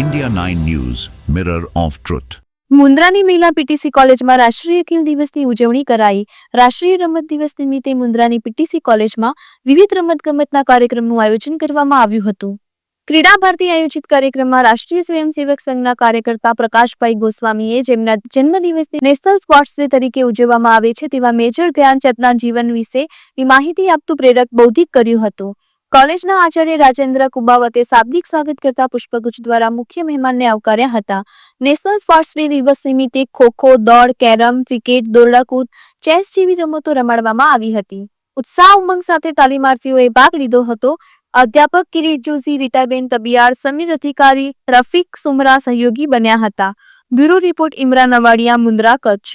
India 9 News, Mirror of Truth. મુન્દ્રાની મહિલા PTC કોલેજમાં રાષ્ટ્રીય ખેલ દિવસની ઉજવણી કરાઈ. રાષ્ટ્રીય રમત દિવસ નિમિત્તે મુન્દ્રાની પીટીસી કોલેજમાં વિવિધ રમતગમતના કાર્યક્રમનું આયોજન કરવામાં આવ્યું હતું. ક્રીડા ભારતી આયોજિત કાર્યક્રમમાં રાષ્ટ્રીય સ્વયંસેવક સંઘના કાર્યકર્તા પ્રકાશભાઈ ગોસ્વામીએ જેમના જન્મદિવસને નેશનલ સ્પોર્ટ્સ ડે તરીકે ઉજવવામાં આવે છે તેવા મેજર ધ્યાનચંદના જીવન વિશેની માહિતી આપતું પ્રેરક બૌદ્ધિક કર્યું હતું. કોલેજના આચાર્ય રાજેન્દ્ર કુબાવતે શાબ્દિક સ્વાગત કરતા પુષ્પગુચ્છ દ્વારા મુખ્ય મહેમાનને આવકાર્યા હતા. નેશનલ સ્પોર્ટ્સ ડે દિવસ નિમિત્તે ખોખો, દોડ, કેરમ, ક્રિકેટ, દોરડાકૂદ, ચેસ જેવી રમતો રમાડવામાં આવી હતી. ઉત્સાહ ઉમંગ સાથે તાલીમાર્થીઓએ ભાગ લીધો હતો. અધ્યાપક કિરીટ જોશી, રીટાબેન તબિયાર સમીર અધિકારી, રફીક સુમરા સહયોગી બન્યા હતા. Bureau report Imran Avadiya Mundra, Kutch.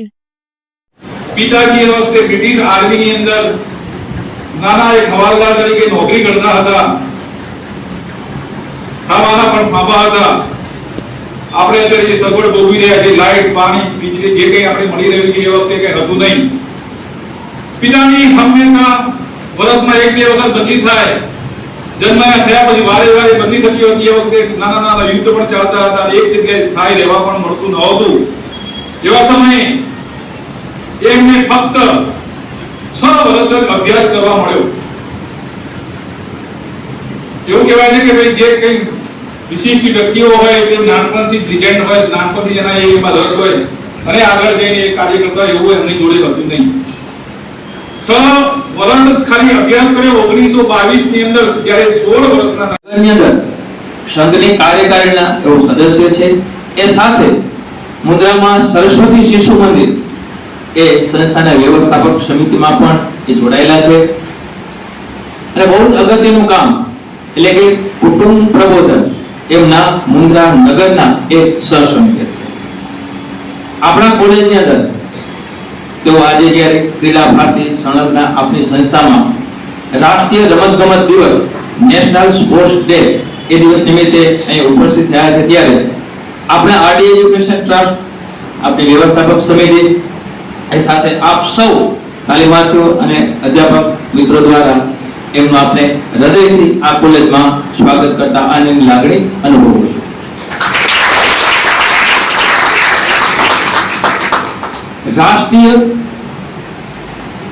પિતાજી વખતે બ્રિટિશ આર્મીની અંદર નાના એક હવાલદાર તરીકે નોકરી કરતા હતા. ખાવાના પણ ફાંફા હતા. આપણે અત્યારે જે સગવડ ભોગવી રહ્યા છે લાઈટ, પાણી, વીજળી, જે કંઈ આપણે મળી રહ્યું છે એ વખતે કંઈ હતું નહીં. પિતાની હંમેશા વર્ષમાં એક, બે વખત બદલી થાય. જન્માયા થયા પછી વારે વારે બદલી થતી હતી એ વખતે નાના નાના યુદ્ધ પણ ચાલતા હતા એક જગ્યાએ સ્થાયી રહેવા પણ મળતું નહોતું. એવા સમયે એમને ફક્ત વર્ષ અભ્યાસ કરવા મળ્યો. એવું કહેવાય છે કે ભાઈ જે કઈ વિશિષ્ટ વ્યક્તિઓ હોય તે નાનપણથી લિજેન્ડ હોય, નાનપણથી એના એમાં રસ હોય અને આગળ જઈને એ કાર્ય કરતા એવું એમની જોડે હતું નહીં. ઓગણીસો બાવીસની અંદર, જ્યારે ની અંદર સંઘની સદસ્ય છે. એ સાથે મુદ્રામાં સરસ્વતી શિશુ મંદિર એ સંસ્થાના વ્યવસ્થાપક સમિતિમાં પણ એ જોડાયેલા છે. અને બહુ અગત્યનું કામ, એટલે કે કુટુંબ પ્રબોધન, એમના મુંદ્રા નગરના એક સહસંકેત છે. આપણા કોલેજની અંદર તેઓ આજે જ્યારે ક્રીડા ભારતી સંલગ્ન આપણી સંસ્થામાં રાષ્ટ્રીય રમતગમત દિવસ નેશનલ સ્પોર્ટ્સ ડે એ દિવસ નિમિત્તે અહીં ઉપસ્થિત થયા છે, ત્યારે આપણે આરડી એજ્યુકેશન ટ્રસ્ટ આપણી વ્યવસ્થાપક સમિતિ એ સાથે આપ સૌ તાલીમાર્થીઓ અને અધ્યાપક મિત્રો દ્વારા એમનું આપણે હૃદયથી આ કોલેજમાં સ્વાગત કરતા આનંદની લાગણી અનુભવું છું. રાષ્ટ્રીય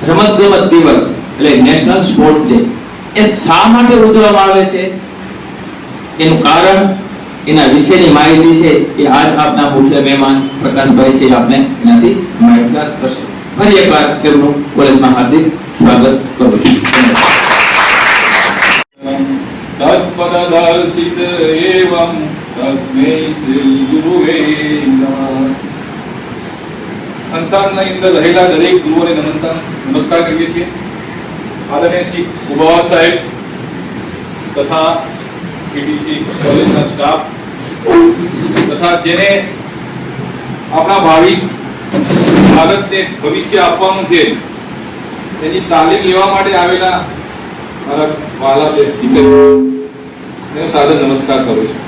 રમતગમત દિવસ એટલે નેશનલ સ્પોર્ટ ડે એ શા માટે ઉજવવામાં આવે છે? એનું કારણ એના વિશેની માહિતી છે એ આજ આપના મુખ્ય મહેમાન પ્રકાશભાઈ છે આપને એનાથી માહિતગાર કરશે. ફરી એકવાર તેમનું કોલેજમાં હાર્દિક સ્વાગત કરું છું. તત્પદદર્શિત એવં તસ્મૈ શ્રી ગુરુવે સંસારની અંદર રહેલા દરેક ગુરુઓને નમનતા નમસ્કાર કરીએ છીએ. આદરણીય શ્રી ઉબાવત સાહેબ તથા પીટીસી કોલેજના સ્ટાફ તથા જેને આપણા ભાવિ ભારતને ભવિષ્ય આપવાનું છે એની તાલીમ લેવા માટે આવેલા મારા વાલા દીકરીઓ સાદર નમસ્કાર કરું છું.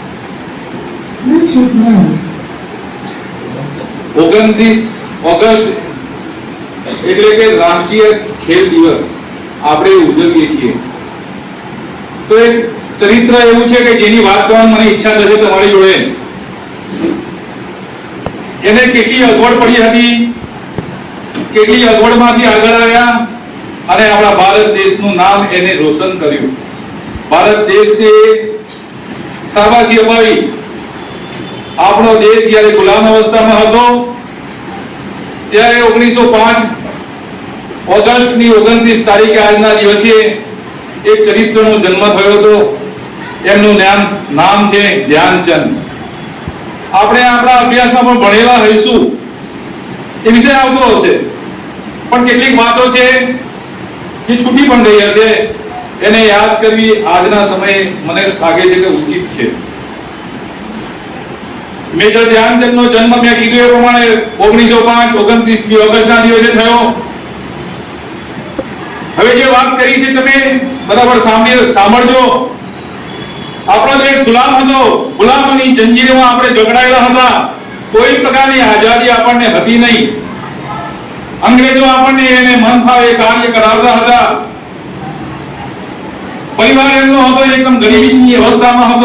ઓગણત્રીસ ઓગસ્ટ એટલે કે રાષ્ટ્રીય ખેલ દિવસ આપણે ઉજવીએ છીએ. તો એક ચરિત્ર એવું છે કે જેની વાત કરવાની મને ઈચ્છા થશે તમારી જોડે. એને કેટલી અગવડ પડી હતી, કેટલી અગવડમાંથી આગળ આવ્યા અને આપણા ભારત દેશનું નામ એને રોશન કર્યું. ભારત દેશને શાબાશી અપાવી. આપણો દેશ જ્યારે ગુલામ અવસ્થામાં હતો, ત્યારે ઓગણીસો પાંચ ઓગસ્ટની ઓગણત્રીસ તારીખે આજના દિવસે એક ચરિત્રનો જન્મ થયો હતો. એમનું નામ છે ધ્યાનચંદ. આપણે આપણા અભ્યાસમાં પણ ભણેલા હોઈશું એ વિષય આવતો હશે. પણ કેટલીક વાતો છે જે છૂટી પણ ગઈ હશે. એને યાદ કરવી આજના સમયે મને લાગે છે કે ઉચિત છે. મેજર ધ્યાનચંદનો જન્મ મેં કીધું એ પ્રમાણે ઓગણીસો પાંચ ઓગણત્રીસમી ઓગસ્ટના દિવસે થયો. હવે જે વાત કરી છે તમે બરાબર સાંભળી સાંભળજો. આપણો દેશ ગુલામ હતો, ગુલામની જંજીરમાં આપણે જકડાયેલા હતા. કોઈ પ્રકારની આઝાદી આપણને હતી નહીં. અંગ્રેજો આપણને એને મન ફાવે કાર્ય કરાવતા હતા. પરિવાર એમનો હતો, એકદમ ગરીબીની અવસ્થામાં હતો.